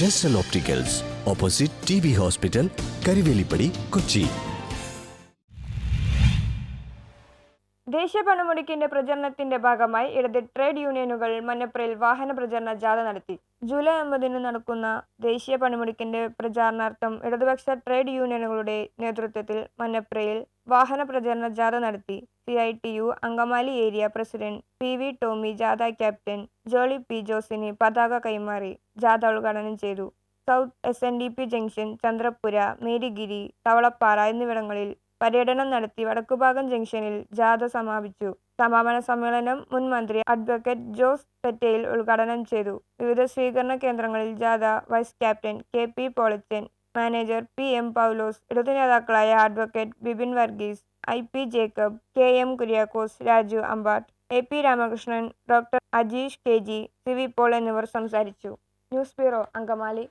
ജെസ്റ്റൽ opticals opposite T B hospital Karivelippady Kochi ദേശീയ പണിമുടക്കിന്റെ പ്രചരണത്തിന്റെ ഭാഗമായി ഇടത് ട്രേഡ് യൂണിയനുകൾ മഞ്ഞപ്രയിൽ വാഹന പ്രചരണ ജാഥ നടത്തി. ജൂലൈ ഒമ്പതിന് നടക്കുന്ന ദേശീയ പണിമുടക്കിന്റെ പ്രചാരണാർത്ഥം ഇടതുപക്ഷ ട്രേഡ് യൂണിയനുകളുടെ നേതൃത്വത്തിൽ മഞ്ഞപ്രയിൽ വാഹന പ്രചരണ ജാഥ നടത്തി. C I T U Angamaly area president P V Tomy ജാഥ ക്യാപ്റ്റൻ ജോളി പി ജോസിന് പതാക കൈമാറി ജാഥ ഉദ്ഘാടനം ചെയ്തു. South S N D P junction Chandrappura Marygiri Thavalappara എന്നിവിടങ്ങളിൽ പര്യടനം നടത്തി വടക്കുഭാഗം ജംഗ്ഷനിൽ ജാഥ സമാപിച്ചു. സമാപന സമ്മേളനം മുൻ മന്ത്രി അഡ്വക്കേറ്റ് ജോസ് തെറ്റയിൽ ഉദ്ഘാടനം ചെയ്തു. വിവിധ സ്വീകരണ കേന്ദ്രങ്ങളിൽ ജാഥ vice captain K P Polachan manager P M Paulose ഇടതു നേതാക്കളായ advocate Bibin Varghese I P Jacob K M Kuriakose Raju Ambatt A P Ramakrishnan doctor Ajeesh K G C V Paul എന്നിവർ സംസാരിച്ചു. News bureau Angamaly.